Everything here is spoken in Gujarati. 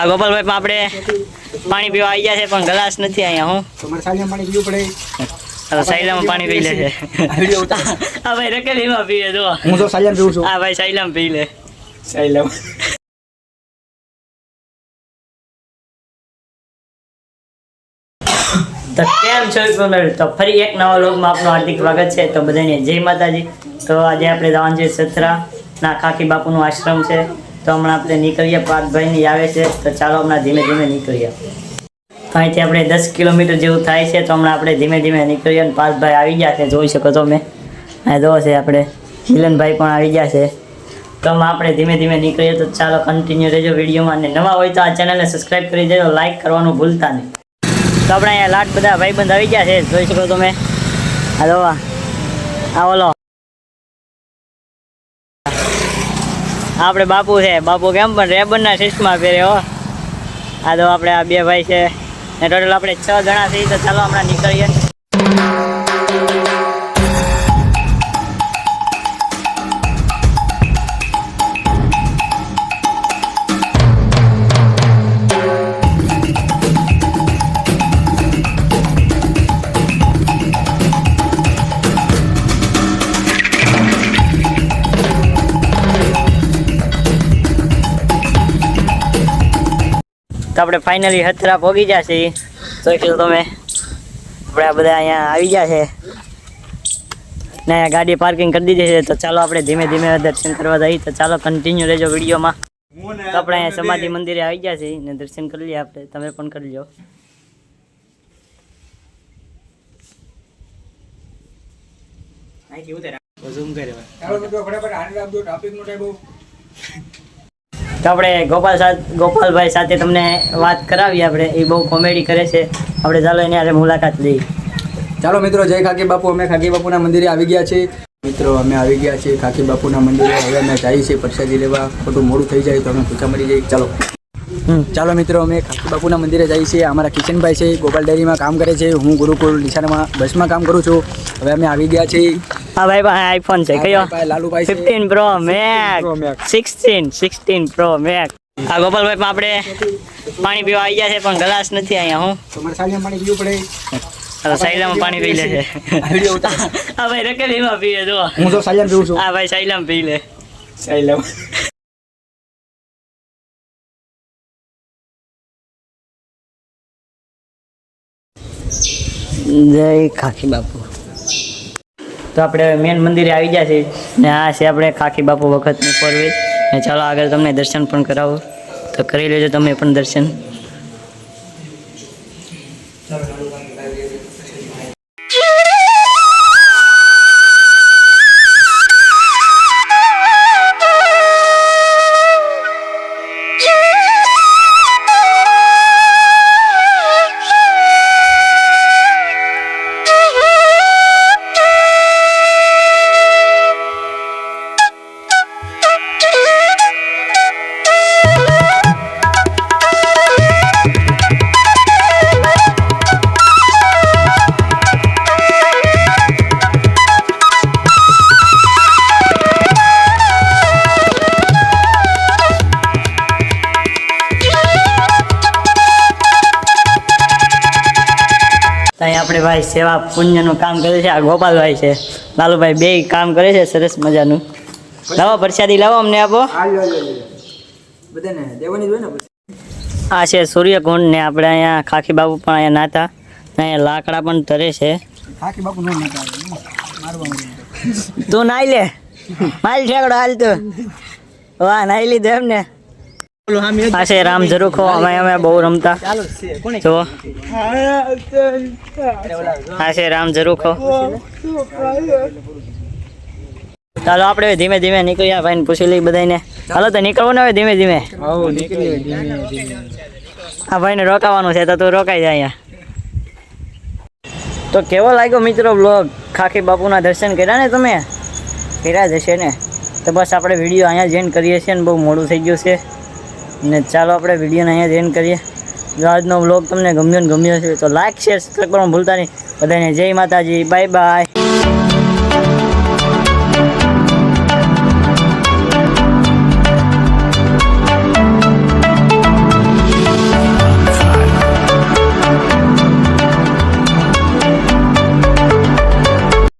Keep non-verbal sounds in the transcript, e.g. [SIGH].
આ ગોપાલભાઈ પણ આપણે પાણી પીવા આવી ગયા છે પણ ગ્લાસ નથી અહીંયા હું. પાણી પીવું પડે. હવે સાયલામાં પાણી પી લે છે. આ ભાઈ રકેલીમાં પીવે જો હું તો સાયલામ પીવું છું. આ ભાઈ સાયલામ પી લે. સાયલામ. તો કેમ છો સોનલ તો ફરી એક નવા લોગમાં આપનું હાર્દિક સ્વાગત છે. તો બધાને જય માતાજી. તો આજે આપણે જવાનું છે સત્રાના બાપુ બાપુનું આશ્રમ છે. તો હમણાં આપણે નીકળીએ, પાર્થભાઈની આવે છે, તો ચાલો હમણાં ધીમે ધીમે નીકળીએ. તો અહીંથી આપણે દસ કિલોમીટર જેવું થાય છે, તો હમણાં આપણે ધીમે ધીમે નીકળીએ અને પાર્થભાઈ આવી ગયા છે, જોઈ શકો તો મેં. આ જો છે આપણે મિલનભાઈ પણ આવી ગયા છે. તો આપણે ધીમે ધીમે નીકળીએ, તો ચાલો કન્ટિન્યુ રહેજો વિડીયોમાં, અને નવા હોય તો આ ચેનલને સબસ્ક્રાઈબ કરી દેજો લાઈક કરવાનું ભૂલતા નહીં. તો આપણે અહીંયા લાટ બધા ભાઈબંધ આવી ગયા છે, જોઈ શકો તમે. હલો આ ઓલો. આપણે બાપુ છે. બાપુ કેમ પણ રેબનના પહેરે હો. આ તો આપણે આ બે ભાઈ છે. ને ટોટલ આપણે છ જણા છીએ, તો ચાલો હમણાં નીકળીએ. તો આપણે ફાઇનલી હથરા ભોગી ગયા છીએ જોઈ તમે? આપણે આ બધા અહીંયા આવી ગયા છે. ને અહીંયા ગાડી પાર્કિંગ કરી દીધી છે. તો ચાલો આપણે ધીમે ધીમે દર્શન કરવા જઈએ. તો ચાલો કન્ટિન્યુ રહેજો વિડીયોમાં. તો આપણે અહીંયા સમાધિ મંદિરે આવી ગયા છીએ ને દર્શન કરી લઈએ આપણે. તમે પણ કરી લો ચાલો મિત્રો ફટાફટ હાલ તો આપણે ગોપાલ સાથે ગોપાલભાઈ સાથે તમને વાત કરાવી આપણે. એ બહુ કોમેડી કરે છે. આપણે ચાલો એની આજે મુલાકાત લઈ ચાલો મિત્રો જય ખાકી બાપુ. અમે ખાકી બાપુના મંદિરે આવી ગયા છીએ. મિત્રો અમે આવી ગયા છીએ ખાકી બાપુના મંદિરે. હવે અમે જઈએ છીએ પ્રસાદી લેવા. ખોટું મોડું થઈ જાય તો અમે ભૂખા મરી જઈએ. ચાલો. ચાલો મિત્રો અમે ખાકી બાપુના મંદિરે જઈએ છીએ. અમારા કિશનભાઈ છે ગોપાલ ડેરીમાં કામ કરે છે. હું ગુરુકુળ નિશાનમાં બસમાં કામ કરું છું. હવે અમે આવી ગયા છીએ. હા ભાઈ પાસે આઈફોન છે કયો. Fifteen pro Pro max sixteen sixteen pro max આ ગોપાલભાઈ પણ આપણે પાણી પીવા આવી ગયા છે પણ ગ્લાસ નથી અહીંયા હું? પાણી પીવું પડે. હવે પાણી પી લે. છે વીડિયો [LAUGHS] ભાઈ રકેલીમાં પીવે જો હું તો સાંજે પીવું છું. આ ભાઈ સાયલામાં પી લે. સાંજે જય ખાખી બાપુ. તો આપણે મેન મંદિરે આવી ગયા છે ને આ છે આપણે ખાખી બાપુ વખતની પરવેજ ને ચાલો આગળ તમને દર્શન પણ કરાવો. તો કરી લેજો તમે પણ દર્શન. તો અહીં આપણે ભાઈ સેવા પુણ્યનું કામ કરે છે આ ગોપાલભાઈ છે. લાલુભાઈ બે કામ કરે છે સરસ મજાનું. લાવો પ્રસાદી લાવો અમને આપો. આ છે સૂર્યકુંડ ને આપણે અહીંયા ખાખી બાબુ પણ અહીંયા નાતા. અહીંયા લાકડા પણ તરે છે. બાપુ તું નાઈ લે. માલ ઠેકડો હાલ તું. વાહ નાઈ લીધો એમ ને છે રામ ઝરૂખો અમે અમે બહુ રમતા. જો પાસે છે રામ ઝરૂખો. ચાલો આપણે ધીમે ધીમે નીકળ્યા ભાઈ પૂછી લઈ બધાને હાલો તો નીકળવું ને હવે ધીમે ધીમે? આવો નીકળી ધીમે ધીમે. આ ભાઈને રોકાવાનું છે તો તું રોકાઈ જાય અહીંયા. તો કેવો લાગ્યો મિત્રો બ્લોગ ખાખી બાપુના દર્શન કર્યા ને તમે? કર્યા જ હશે ને? તો બસ આપણે વીડિયો અહીંયા જેન કરીએ છીએ ને બહુ મોડું થઈ ગયું છે. ને ચાલો આપણે વિડીયોને અહીંયા જેન કરીએ. જો આજનો બ્લોગ તમને ગમ્યો ને ગમ્યો છે તો લાઈક શેર સબસ્ક્રાઈબ કરવાનું ભૂલતા નહીં. બધાને જય માતાજી. Bye bye